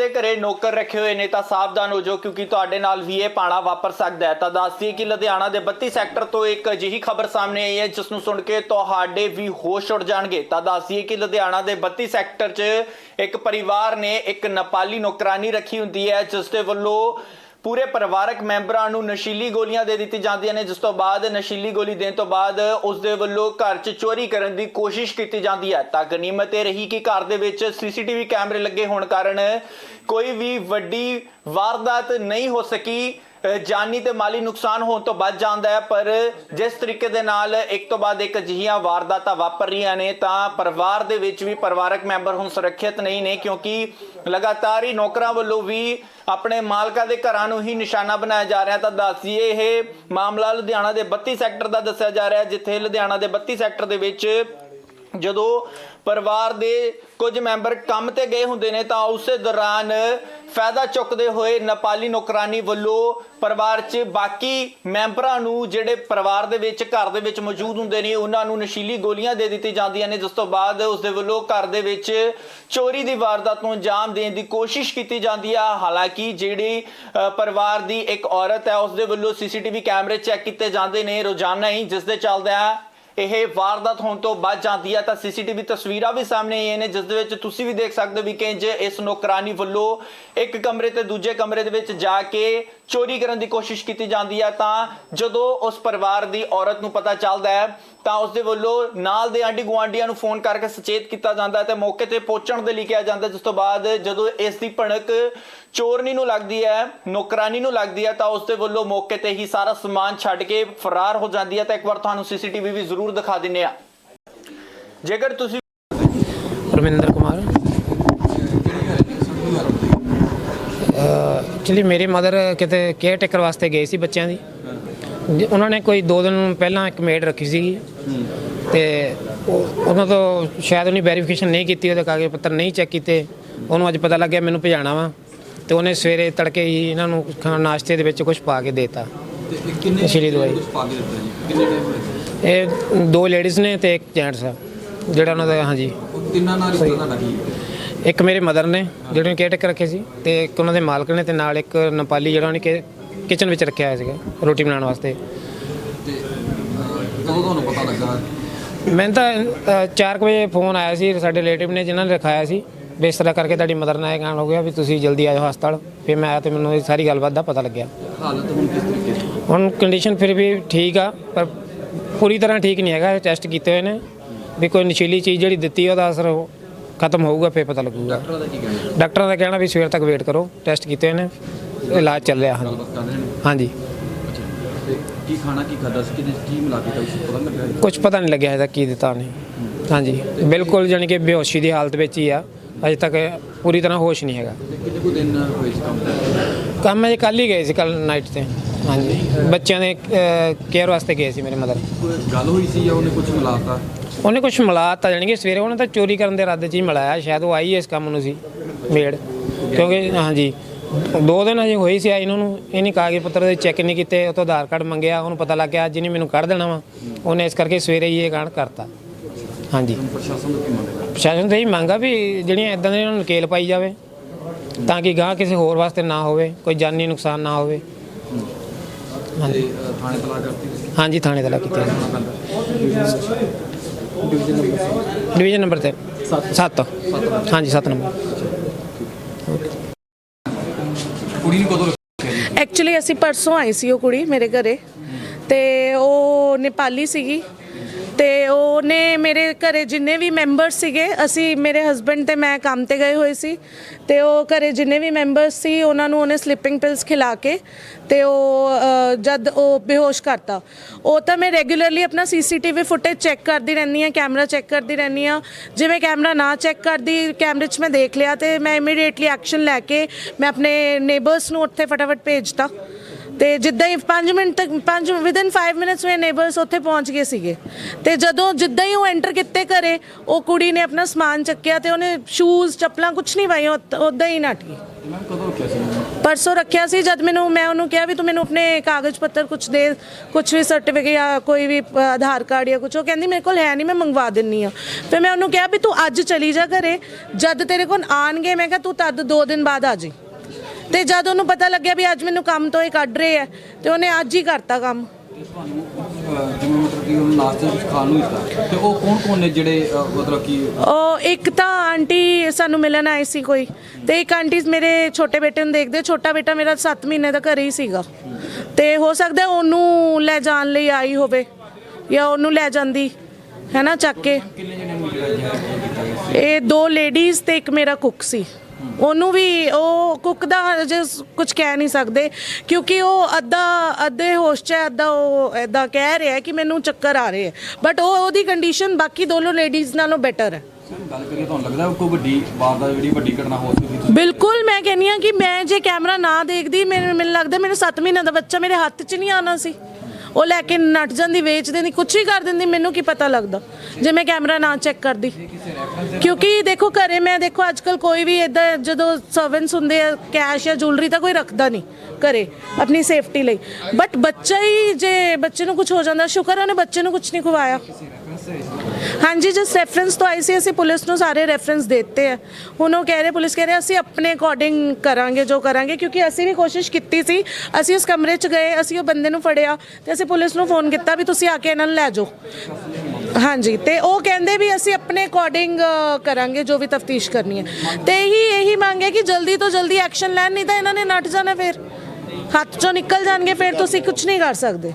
ਦੇ ਘਰੇ ਨੌਕਰ ਰੱਖੇ ਹੋਏ ਨੇ ਤਾਂ ਸਾਵਧਾਨ ਹੋ ਜਾਓ ਕਿਉਂਕਿ ਤੁਹਾਡੇ ਨਾਲ ਵੀ ਇਹ ਪਾਣਾ ਵਾਪਰ ਸਕਦਾ ਹੈ। ਤਾਂ ਦੱਸਦੀਏ ਕਿ ਲੁਧਿਆਣਾ ਦੇ 32 ਸੈਕਟਰ ਤੋਂ ਇੱਕ ਅਜਿਹੀ ਖਬਰ ਸਾਹਮਣੇ ਆਈ ਹੈ, ਜਿਸ ਨੂੰ ਸੁਣ ਕੇ ਤੁਹਾਡੇ ਵੀ ਹੋਸ਼ ਉੱਡ ਜਾਣਗੇ। ਤਾਂ ਦੱਸਦੀਏ ਕਿ ਲੁਧਿਆਣਾ ਦੇ 32 ਸੈਕਟਰ 'ਚ ਇੱਕ ਪਰਿਵਾਰ ਨੇ ਇੱਕ ਨੇਪਾਲੀ ਨੌਕਰਾਨੀ ਰੱਖੀ ਹੁੰਦੀ ਹੈ, ਜਿਸ ਦੇ ਵੱਲੋਂ ਪੂਰੇ ਪਰਿਵਾਰਕ ਮੈਂਬਰਾਂ ਨੂੰ ਨਸ਼ੀਲੀ ਗੋਲੀਆਂ ਦੇ ਦਿੱਤੀ ਜਾਂਦੀਆਂ ਨੇ, ਜਿਸ ਤੋਂ ਬਾਅਦ ਨਸ਼ੀਲੀ ਗੋਲੀ ਦੇਣ ਤੋਂ ਬਾਅਦ ਉਸ ਦੇ ਵੱਲੋਂ ਘਰ 'ਚ ਚੋਰੀ ਕਰਨ ਦੀ ਕੋਸ਼ਿਸ਼ ਕੀਤੀ ਜਾਂਦੀ ਹੈ। ਤਾਂ ਗਨੀਮਤ ਇਹ ਰਹੀ ਕਿ ਘਰ ਦੇ ਵਿੱਚ ਸੀਸੀਟੀਵੀ ਕੈਮਰੇ ਲੱਗੇ ਹੋਣ ਕਾਰਨ ਕੋਈ ਵੀ ਵੱਡੀ ਵਾਰਦਾਤ ਨਹੀਂ ਹੋ ਸਕੀ। ਜਾਨੀ ਤੇ ਮਾਲੀ ਨੁਕਸਾਨ ਹੋਣ ਤੋਂ ਬਚ ਜਾਂਦਾ ਹੈ, ਪਰ ਜਿਸ ਤਰੀਕੇ ਦੇ ਨਾਲ ਇੱਕ ਤੋਂ ਬਾਅਦ ਇੱਕ ਅਜਿਹੀਆਂ ਵਾਰਦਾਤਾਂ ਵਾਪਰ ਰਹੀਆਂ ਨੇ, ਤਾਂ ਪਰਿਵਾਰ ਦੇ ਵਿੱਚ ਵੀ ਪਰਿਵਾਰਕ ਮੈਂਬਰ ਹੁਣ ਸੁਰੱਖਿਅਤ ਨਹੀਂ ਨੇ, ਕਿਉਂਕਿ ਲਗਾਤਾਰ ਹੀ ਨੌਕਰਾਂ ਵੱਲੋਂ ਵੀ ਆਪਣੇ ਮਾਲਕਾਂ ਦੇ ਘਰਾਂ ਨੂੰ ਹੀ ਨਿਸ਼ਾਨਾ ਬਣਾਇਆ ਜਾ ਰਿਹਾ ਤਾਂ ਦੱਸੀਏ, ਇਹ ਮਾਮਲਾ ਲੁਧਿਆਣਾ ਦੇ 32 ਸੈਕਟਰ ਦਾ ਦੱਸਿਆ ਜਾ ਰਿਹਾ ਜਿੱਥੇ ਲੁਧਿਆਣਾ ਦੇ 32 ਸੈਕਟਰ ਦੇ ਵਿੱਚ ਜਦੋਂ ਪਰਿਵਾਰ ਦੇ ਕੁਝ ਮੈਂਬਰ ਕੰਮ ਤੇ ਗਏ ਹੁੰਦੇ ਨੇ ਤਾਂ ਉਸੇ ਦੌਰਾਨ ਫਾਇਦਾ ਚੁੱਕਦੇ ਹੋਏ ਨੇਪਾਲੀ ਨੌਕਰਾਨੀ ਵੱਲੋਂ ਪਰਿਵਾਰ 'ਚ ਬਾਕੀ ਮੈਂਬਰਾਂ ਨੂੰ ਜਿਹੜੇ ਪਰਿਵਾਰ ਦੇ ਵਿੱਚ, ਘਰ ਦੇ ਵਿੱਚ ਮੌਜੂਦ ਹੁੰਦੇ ਨੇ, ਉਹਨਾਂ ਨੂੰ ਨਸ਼ੀਲੀ ਗੋਲੀਆਂ ਦੇ ਦਿੱਤੀ ਜਾਂਦੀਆਂ ਨੇ। ਜਿਸ ਤੋਂ ਬਾਅਦ ਉਸ ਦੇ ਵੱਲੋਂ ਘਰ ਦੇ ਵਿੱਚ ਚੋਰੀ ਦੀ ਵਾਰਦਾਤ ਨੂੰ ਅੰਜਾਮ ਦੇਣ ਦੀ ਕੋਸ਼ਿਸ਼ ਕੀਤੀ ਜਾਂਦੀ ਆ। ਹਾਲਾਂਕਿ ਜਿਹੜੀ ਪਰਿਵਾਰ ਦੀ ਇੱਕ ਔਰਤ ਹੈ, ਉਸ ਦੇ ਵੱਲੋਂ ਸੀਸੀਟੀਵੀ ਕੈਮਰੇ ਚੈੱਕ ਕੀਤੇ ਜਾਂਦੇ ਨੇ। ਰੋਜ਼ਾਨਾ ਹੀ ਜਿਸ ਦੇ ਚੱਲਦਿਆਂ ਇਹ ਵਾਰਦਾਤ ਹੋਣ ਤੋਂ ਬਚ ਜਾਂਦੀ ਹੈ ਤਾਂ ਸੀਸੀਟੀਵੀ ਤਸਵੀਰਾਂ ਵੀ ਸਾਹਮਣੇ ਆਈਆਂ ਨੇ, ਜਿਸ ਦੇ ਵਿੱਚ ਤੁਸੀਂ ਵੀ ਦੇਖ ਸਕਦੇ ਹੋ ਵੀ ਕਿ ਜੇ ਇਸ ਨੌਕਰਾਨੀ ਵੱਲੋਂ ਇੱਕ ਕਮਰੇ ਤੇ ਦੂਜੇ ਕਮਰੇ ਦੇ ਵਿੱਚ ਜਾ ਕੇ ਚੋਰੀ ਕਰਨ ਦੀ ਕੋਸ਼ਿਸ਼ ਕੀਤੀ ਜਾਂਦੀ ਹੈ। ਤਾਂ ਜਦੋਂ ਉਸ ਪਰਿਵਾਰ ਦੀ ਔਰਤ ਨੂੰ ਪਤਾ ਚੱਲਦਾ ਹੈ, ਤਾਂ ਉਸ ਦੇ ਵੱਲੋਂ ਨਾਲ ਦੇ ਆਂਢੀ ਗੁਆਂਢੀਆਂ ਨੂੰ ਫੋਨ ਕਰਕੇ ਸਚੇਤ ਕੀਤਾ ਜਾਂਦਾ ਹੈ ਤੇ ਮੌਕੇ ਤੇ ਪਹੁੰਚਣ ਦੇ ਲਈ ਕਿਹਾ ਜਾਂਦਾ ਜਿਸ ਤੋਂ ਬਾਅਦ ਜਦੋਂ ਇਸ ਦੀ ਭਣਕ ਚੋਰਨੀ ਨੂੰ ਲੱਗਦੀ ਹੈ ਨੌਕਰਾਨੀ ਨੂੰ ਲੱਗਦੀ ਹੈ, ਤਾਂ ਉਸ ਦੇ ਵੱਲੋਂ ਮੌਕੇ ਤੇ ਹੀ ਸਾਰਾ ਸਮਾਨ ਛੱਡ ਕੇ ਫਰਾਰ ਹੋ ਜਾਂਦੀ ਹੈ। ਤਾਂ ਇੱਕ ਵਾਰ ਤੁਹਾਨੂੰ ਸੀਸੀਟੀਵੀ ਵੀ ਜ਼ਰੂਰ ਦਿਖਾ ਦਿੰਨੇ ਆ। ਜੇਕਰ ਤੁਸੀਂ ਰਮਿੰਦਰ ਕੁਮਾਰ। ਐਕਚੁਅਲੀ ਮੇਰੇ ਮਦਰ ਕਿਤੇ ਕੇਅਰ ਟੇਕਰ ਵਾਸਤੇ ਗਏ ਸੀ ਬੱਚਿਆਂ ਦੀ। ਉਹਨਾਂ ਨੇ ਕੋਈ 2 ਦਿਨ ਪਹਿਲਾਂ ਇੱਕ ਮੇਡ ਰੱਖੀ ਸੀਗੀ ਤੇ ਉਹ- ਉਹਨਾਂ ਤੋਂ ਸ਼ਾਇਦ ਉਹਨੇ ਵੈਰੀਫਿਕੇਸ਼ਨ ਨਹੀਂ ਕੀਤੀ ਉਹਦੇ ਕਾਗਜ਼ ਪੱਤਰ ਨਹੀਂ ਚੈੱਕ ਕੀਤੇ। ਉਹਨੂੰ ਅੱਜ ਪਤਾ ਲੱਗਿਆ ਮੈਨੂੰ ਭਜਾਣਾ ਵਾ। ਤੇ ਉਹਨੇ ਸਵੇਰੇ ਤੜਕੇ ਹੀ ਇਹਨਾਂ ਨੂੰ ਨਾਸ਼ਤੇ ਦੇ ਵਿੱਚ ਕੁਝ ਪਾ ਕੇ ਦੇਤਾ। ਤੇ ਕਿੰਨੇ ਦਵਾਈ। ਕੁਛ ਪਾ ਕੇ ਦਿੱਤਾ ਜੀ? ਕਿੰਨੇ ਟਾਈਮ ਹੋਏ? ਇਹ ਦੋ ਲੇਡੀਜ਼ ਨੇ ਤੇ ਇੱਕ ਜੈਂਟਸ ਆ ਜਿਹੜਾ ਉਹਨਾਂ ਦਾ ਹਾਂਜੀ। ਉਹ ਤਿੰਨਾਂ ਨਾਲ ਰਿਸ਼ਤਾ ਤੁਹਾਡਾ ਕੀ ਹੈ? ਇੱਕ ਮੇਰੇ ਮਦਰ ਨੇ ਜਿਹੜੇ ਕੇਅਰ ਟੇਕਰ ਰੱਖੇ ਸੀ ਤੇ ਇੱਕ ਉਹਨਾਂ ਦੇ ਮਾਲਕ ਨੇ ਤੇ ਨਾਲ ਇੱਕ ਨੇਪਾਲੀ ਜਿਹੜਾ ਉਹਨੇ ਕਿਚਨ ਵਿੱਚ ਰੱਖਿਆ ਹੋਇਆ ਸੀਗਾ ਰੋਟੀ ਬਣਾਉਣ ਵਾਸਤੇ। ਤੇ ਕਦੋਂ ਤੁਹਾਨੂੰ ਪਤਾ ਲੱਗਾ? ਮੈਨੂੰ ਤਾਂ 4 ਵਜੇ ਫੋਨ ਆਇਆ ਸੀ ਸਾਡੇ ਰਿਲੇਟਿਵ ਨੇ ਜਿਨ੍ਹਾਂ ਨੇ ਰਖਾਇਆ ਸੀ ਤਰ੍ਹਾਂ ਕਰਕੇ ਤੁਹਾਡੀ ਮਦਰ ਨਾਲ ਇਹ ਕਹਿਣ ਹੋ ਗਿਆ ਵੀ ਤੁਸੀਂ ਜਲਦੀ ਆ ਜਾਓ ਹਸਪਤਾਲ। ਫਿਰ ਮੈਂ ਆਇਆ ਤੇ ਮੈਨੂੰ ਇਹ ਸਾਰੀ ਗੱਲਬਾਤ ਦਾ ਪਤਾ ਲੱਗਿਆ। ਹਾਲਤ ਹੁਣ ਕਿਸ ਤਰੀਕੇ ਹੁਣ ਕੰਡੀਸ਼ਨ ਫਿਰ ਵੀ ਠੀਕ ਆ ਪਰ ਪੂਰੀ ਤਰ੍ਹਾਂ ਠੀਕ ਨਹੀਂ ਹੈਗਾ ਟੈਸਟ ਕੀਤੇ ਹੋਏ ਨੇ। ਵੀ ਕੋਈ ਨਸ਼ੀਲੀ ਚੀਜ਼ ਜਿਹੜੀ ਦਿੱਤੀ ਉਹਦਾ ਅਸਰ ਖਤਮ ਹੋਊਗਾ ਫਿਰ ਪਤਾ ਲੱਗੂਗਾ। ਡਾਕਟਰਾਂ ਦਾ ਕੀ ਕਹਿਣਾ? ਡਾਕਟਰਾਂ ਦਾ ਕਹਿਣਾ ਵੀ ਸਵੇਰ ਤੱਕ ਵੇਟ ਕਰੋ ਟੈਸਟ ਕੀਤੇ ਹੋਏ ਨੇ ਇਲਾਜ ਚੱਲ ਰਿਹਾ ਹਾਂਜੀ। ਨੇ? ਕੀ ਖਾਣਾ ਕੀ ਖਾਦਾ ਸੀ? ਕਿਹਦੇ ਕੀ ਮਿਲਾ ਕੇ ਪਤਾ ਨੀ ਲੱਗਾ ਜੀ? ਕੁਝ ਪਤਾ ਨਹੀਂ ਲੱਗਿਆ ਇਹਦਾ ਕੀ ਦਿੱਤਾ ਉਹਨੇ। ਹਾਂਜੀ। ਬਿਲਕੁਲ ਜਾਣੀ ਕਿ ਬੇਹੋਸ਼ੀ ਦੀ ਹਾਲਤ ਵਿੱਚ ਹੀ ਆ। ਅਜੇ ਤੱਕ ਪੂਰੀ ਤਰ੍ਹਾਂ ਹੋਸ਼ ਨਹੀਂ ਹੈਗਾ। ਕਿੰਨੇ ਕੁ ਦਿਨ ਹੋਏ ਸੀ ਕੰਮ ਤੇ? ਕੰਮ ਅਜੇ ਕੱਲ ਹੀ ਗਏ ਸੀ ਕੱਲ ਨਾਈਟ ਤੇ। ਹਾਂਜੀ। ਬੱਚਿਆਂ ਦੇ ਕੇਅਰ ਵਾਸਤੇ ਗਏ ਸੀ ਮੇਰੇ ਮਦਰ ਗੱਲ ਹੋਈ ਸੀ ਜਾਂ ਉਹਨੇ ਕੁਝ ਮਿਲਾਤਾ? ਉਹਨੇ ਕੁਝ ਮਿਲਾਤਾ ਜਾਣੀ ਕਿ ਸਵੇਰੇ ਉਹਨੇ ਤਾਂ ਚੋਰੀ ਕਰਨ ਦੇ ਇਰਾਦੇ 'ਚ ਹੀ ਮਿਲਾਇਆ। ਸ਼ਾਇਦ ਉਹ ਆਈ ਇਸ ਕੰਮ ਨੂੰ ਸੀ ਮੇਡ। ਕਿਉਂਕਿ ਹਾਂਜੀ। ਦੋ ਦਿਨ ਅਜੇ ਹੋਈ ਸੀ ਇਹਨਾਂ ਨੂੰ ਇਹਨੇ ਕਾਗਜ਼ ਪੱਤਰ ਦੇ ਚੈੱਕ ਨਹੀਂ ਕੀਤੇ ਉਹ ਤੋਂ ਆਧਾਰ ਕਾਰਡ ਮੰਗਿਆ ਉਹਨੂੰ ਪਤਾ ਲੱਗ ਗਿਆ ਅੱਜ ਨਹੀਂ ਮੈਨੂੰ ਕੱਢ ਦੇਣਾ ਵਾ। ਉਹਨੇ ਇਸ ਕਰਕੇ ਸਵੇਰੇ ਹੀ ਇਹ ਕਾਂਡ ਕਰਤਾ। ਹਾਂਜੀ। ਪ੍ਰਸ਼ਾਸਨ ਤੋਂ ਇਹ ਮੰਗਾ ਵੀ ਜਿਹੜੀਆਂ ਇਦਾਂ ਦੀਆਂ ਨੂੰ ਨਕੇਲ ਪਾਈ ਜਾਵੇ ਤਾਂ ਕਿ ਗਾਂ ਕਿਸੇ ਹੋਰ ਵਾਸਤੇ ਨਾ ਹੋਵੇ ਕੋਈ ਜਾਨੀ ਨੁਕਸਾਨ ਨਾ ਹੋਵੇ। ਥਾਣੇ ਤਲਾ ਕਰਤੀ ਹਾਂਜੀ ਥਾਣੇ ਦਾ ਲਾ ਕੀਤਾ ਡਿਵੀਜ਼ਨ ਨੰਬਰ ਤੇ। 7 ਹਾਂਜੀ 7 ਨੰਬਰ। ਕੁੜੀ ਨੂੰ ਕਦੋਂ ਐਕਚੁਅਲੀ ਅਸੀਂ ਪਰਸੋਂ ਆਈ ਸੀ ਉਹ ਕੁੜੀ ਮੇਰੇ ਘਰੇ। ਤੇ ਉਹ ਨੇਪਾਲੀ ਸੀਗੀ। ਤੇ ਉਹਨੇ ਮੇਰੇ ਘਰੇ ਜਿੰਨੇ ਵੀ ਮੈਂਬਰ ਸੀਗੇ ਅਸੀਂ ਮੇਰੇ ਹਸਬੰਡ ਤੇ ਮੈਂ ਕੰਮ ਤੇ ਗਏ ਹੋਏ ਸੀ ਤੇ ਉਹ ਘਰੇ ਜਿੰਨੇ ਵੀ ਮੈਂਬਰਸ ਸੀ ਉਹਨਾਂ ਨੂੰ ਉਹਨੇ ਸਲੀਪਿੰਗ ਪਿਲਸ ਖਿਲਾ ਕੇ ਤੇ ਉਹ ਅ, ਜਦ ਉਹ ਬੇਹੋਸ਼ ਕਰਤਾ। ਉਹ ਤਾਂ ਮੈਂ ਰੈਗੂਲਰਲੀ ਆਪਣਾ ਸੀਸੀਟੀਵੀ ਫੁਟੇਜ ਚੈੱਕ ਕਰਦੀ ਰਹਿੰਦੀ ਹਾਂ ਕੈਮਰਾ ਚੈੱਕ ਕਰਦੀ ਰਹਿੰਦੀ ਆ ਜਿਵੇਂ ਕੈਮਰਾ ਨਾ ਚੈੱਕ ਕਰਦੀ ਕੈਮਰੇ 'ਚ ਮੈਂ ਦੇਖ ਲਿਆ ਤੇ ਮੈਂ ਇਮੀਡੀਏਟਲੀ ਐਕਸ਼ਨ ਲੈ ਕੇ ਮੈਂ ਆਪਣੇ ਨੇਬਰਸ ਨੂੰ ਉੱਥੇ ਫਟਾਫਟ ਭੇਜਤਾ। ਤੇ ਜਿੱਦਾਂ ਹੀ 5 ਮਿੰਟ ਤੱਕ 5 ਵਿਦਿਨ 5 ਮਿੰਟਸ ਮੇਰੇ ਨੇਬਰਸ ਉੱਥੇ ਪਹੁੰਚ ਗਏ ਸੀਗੇ। ਤੇ ਜਦੋਂ ਜਿੱਦਾਂ ਹੀ ਉਹ ਐਂਟਰ ਕੀਤੇ ਘਰੇ ਉਹ ਕੁੜੀ ਨੇ ਆਪਣਾ ਸਮਾਨ ਚੱਕਿਆ ਤੇ ਉਹਨੇ ਸ਼ੂਜ਼ ਚੱਪਲਾਂ ਕੁਝ ਨਹੀਂ ਪਾਈਆਂ ਉਦਾਂ ਹੀ ਨੱਠ ਗਈ। ਮੈਂ ਪਰਸੋਂ ਰੱਖਿਆ ਸੀ ਜਦ ਮੈਨੂੰ ਮੈਂ ਉਹਨੂੰ ਕਿਹਾ ਵੀ ਤੂੰ ਮੈਨੂੰ ਆਪਣੇ ਕਾਗਜ਼ ਪੱਤਰ ਕੁਝ ਦੇ ਕੁਝ ਵੀ ਸਰਟੀਫਿਕੇਟ ਜਾਂ ਕੋਈ ਵੀ ਆਧਾਰ ਕਾਰਡ ਜਾਂ ਕੁਝ ਉਹ ਕਹਿੰਦੀ ਮੇਰੇ ਕੋਲ ਹੈ ਨਹੀਂ ਮੈਂ ਮੰਗਵਾ ਦਿੰਨੀ ਆ। ਫਿਰ ਮੈਂ ਉਹਨੂੰ ਕਿਹਾ ਵੀ ਤੂੰ ਅੱਜ ਚਲੀ ਜਾ ਘਰੇ ਜਦ ਤੇਰੇ ਕੋਲ ਆਣਗੇ ਮੈਂ ਕਿਹਾ ਤੂੰ ਤਦ 2 ਦਿਨ ਬਾਅਦ ਆ ਜੀ ਤੇ ਜਦ ਉਹਨੂੰ ਪਤਾ ਲੱਗਿਆ ਵੀ ਅੱਜ ਮੈਨੂੰ ਕੰਮ ਤੋਂ ਇਹ ਕੱਢ ਰਹੇ ਆ ਤੇ ਉਹਨੇ ਅੱਜ ਹੀ ਕਰਤਾ ਕੰਮ। ਤੇ ਤੁਹਾਨੂੰ ਅਹ, ਜਿਵੇਂ ਮਤਲਬ ਕਿ ਉਹਨੂੰ ਨਾਸ਼ਤੇ ਵਿੱਚ ਖਾਣ ਨੂੰ ਦਿੱਤਾ। ਤੇ ਉਹ ਕੌਣ ਕੌਣ ਨੇ ਜਿਹੜੇ ਅਹ, ਮਤਲਬ ਕਿ ਉਹ ਇੱਕ ਤਾਂ ਆਂਟੀ ਸਾਨੂੰ ਮਿਲਣ ਆਈ ਸੀ ਕੋਈ ਤੇ ਇੱਕ ਆਂਟੀ ਮੇਰੇ ਛੋਟੇ ਬੇਟੇ ਨੂੰ ਦੇਖਦੇ ਛੋਟਾ ਬੇਟਾ ਮੇਰਾ 7 ਮਹੀਨੇ ਦਾ ਘਰੇ ਹੀ ਸੀਗਾ। ਤੇ ਹੋ ਸਕਦਾ ਉਹਨੂੰ ਲੈ ਜਾਣ ਲਈ ਆਈ ਹੋਵੇ ਜਾਂ ਉਹਨੂੰ ਲੈ ਜਾਂਦੀ ਹੈ ਨਾ ਚੱਕ ਕੇ। ਇਹ ਦੋ ਲੇਡੀਜ਼ ਤੇ ਇੱਕ ਮੇਰਾ ਕੁੱਕ ਸੀ। ਉਹਨੂੰ ਵੀ ਉਹ ਕੁੱਕ ਦਾ ਅਜੇ ਕੁਝ ਕਹਿ ਨਹੀਂ ਸਕਦੇ ਕਿਉਂਕਿ ਉਹ ਅੱਧਾ ਅੱਧੇ ਹੋਸ਼ 'ਚ ਹੈ ਅੱਧਾ ਉਹ ਐਦਾਂ ਕਹਿ ਰਿਹਾ ਹੈ ਕਿ ਮੈਨੂੰ ਚੱਕਰ ਆ ਰਹੇ ਹੈ। ਬਟ ਉਹ ਉਹਦੀ ਕੰਡੀਸ਼ਨ ਬਾਕੀ ਦੋਨੋਂ ਲੇਡੀਜ਼ ਨਾਲੋਂ ਬੈਟਰ ਹੈ। ਸਰ ਗੱਲ ਕਰੀਏ ਤੁਹਾਨੂੰ ਲੱਗਦਾ ਕੋਈ ਵੱਡੀ ਵਾਰਦਾਤ ਜਿਹੜੀ ਵੱਡੀ ਘਟਨਾ ਹੋ ਸਕਦੀ ਸੀ ਬਿਲਕੁਲ ਮੈਂ ਕਹਿੰਨੀ ਆ ਕਿ ਮੈਂ ਜੇ ਕੈਮਰਾ ਨਾ ਦੇਖਦੀ ਮੈਨੂੰ ਮੈਨੂੰ ਲੱਗਦਾ ਮੇਰੇ 7 ਮਹੀਨੇ ਦਾ ਬੱਚਾ ਮੇਰੇ ਹੱਥ 'ਚ ਨਹੀਂ ਆਣਾ ਸੀ। ਉਹ ਲੈ ਕੇ ਨੱਟ ਜਾਂਦੀ ਵੇਚ ਦਿੰਦੀ ਕੁਝ ਵੀ ਕਰ ਦਿੰਦੀ, ਮੈਨੂੰ ਕੀ ਪਤਾ ਲੱਗਦਾ? ਜੇ ਮੈਂ ਕੈਮਰਾ ਨਾ ਚੈੱਕ ਕਰਦੀ। ਕਿਉਂਕਿ ਦੇਖੋ ਘਰੇ ਮੈਂ ਦੇਖੋ ਅੱਜ ਅੱਜਕੱਲ ਕੋਈ ਵੀ ਇਦਾਂ ਜਦੋਂ ਸਰਵੈਂਟਸ ਹੁੰਦੇ ਆ ਕੈਸ਼ ਜਾਂ ਜੁਐਲਰੀ ਤਾਂ ਕੋਈ ਰੱਖਦਾ ਨਹੀਂ ਘਰੇ, ਆਪਣੀ ਸੇਫਟੀ ਲਈ। ਬਟ ਬੱਚਾ ਹੀ ਜੇ ਬੱਚੇ ਨੂੰ ਕੁਝ ਹੋ ਜਾਂਦਾ, ਸ਼ੁਕਰ ਉਹਨੇ ਬੱਚੇ ਨੂੰ ਕੁਝ ਨਹੀਂ ਖਵਾਇਆ। ਹਾਂਜੀ ਜਿਸ ਰੈਫਰੈਂਸ ਤੋਂ ਆਈ ਸੀ, ਅਸੀਂ ਪੁਲਿਸ ਨੂੰ ਸਾਰੇ ਰੈਫਰੈਂਸ ਦਿੱਤੇ ਆ। ਹੁਣ ਉਹ ਕਹਿ ਰਹੇ, ਪੁਲਿਸ ਕਹਿ ਰਹੇ, ਅਸੀਂ ਆਪਣੇ ਅਕੋਰਡਿੰਗ ਕਰਾਂਗੇ, ਜੋ ਕਰਾਂਗੇ, ਕਿਉਂਕਿ ਅਸੀਂ ਵੀ ਕੋਸ਼ਿਸ਼ ਕੀਤੀ ਸੀ। ਅਸੀਂ ਉਸ ਕਮਰੇ 'ਚ ਗਏ, ਅਸੀਂ ਉਹ ਬੰਦੇ ਨੂੰ ਫੜਿਆ ਤੇ ਅਸੀਂ ਪੁਲਿਸ ਨੂੰ ਫੋਨ ਕੀਤਾ ਵੀ ਤੁਸੀਂ ਆ ਕੇ ਇਹਨਾਂ ਨੂੰ ਲੈ ਜਾਓ। ਹਾਂਜੀ, ਤੇ ਉਹ ਕਹਿੰਦੇ ਵੀ ਅਸੀਂ ਆਪਣੇ ਅਕੋਰਡਿੰਗ ਕਰਾਂਗੇ, ਜੋ ਵੀ ਤਫਤੀਸ਼ ਕਰਨੀ ਹੈ। ਤੇ ਇਹੀ ਇਹੀ ਮੰਗ ਹੈ ਕਿ ਜਲਦੀ ਤੋਂ ਜਲਦੀ ਐਕਸ਼ਨ ਲੈਣ, ਨਹੀਂ ਤਾਂ ਇਹਨਾਂ ਨੇ ਨੱਟ ਜਾਣਾ ਫਿਰ। ਹੱਥ ਚੋਂ ਨਿਕਲ ਜਾਣਗੇ, ਫਿਰ ਤੁਸੀਂ ਕੁਝ ਨਹੀਂ ਕਰ ਸਕਦੇ।